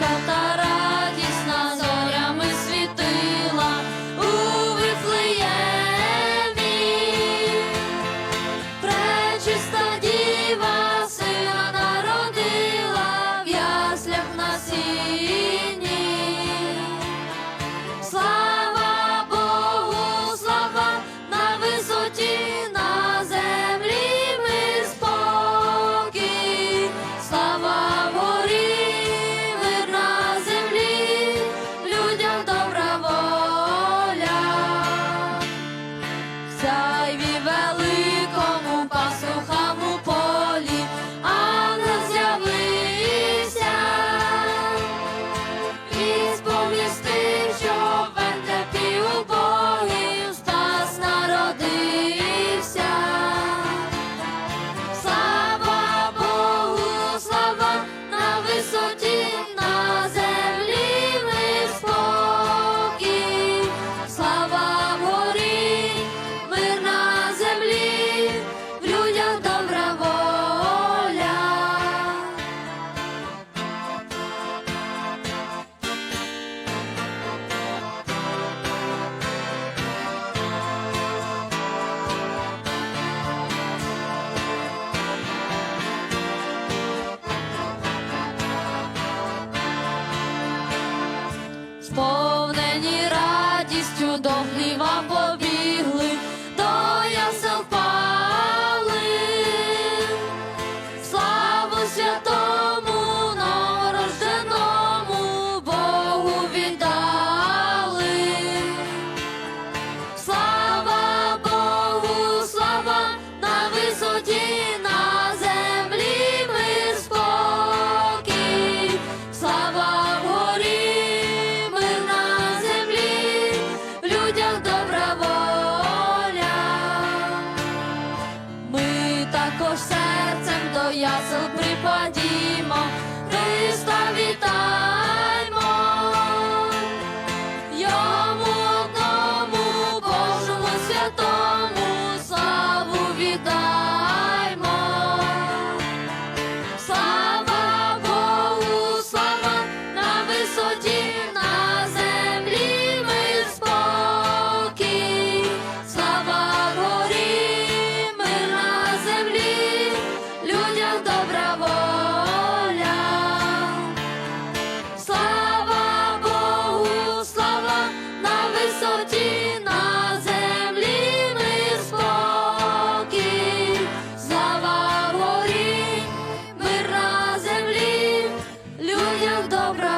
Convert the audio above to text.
falta радістю до хліва побігли, до ясел пали. Славу святому добра.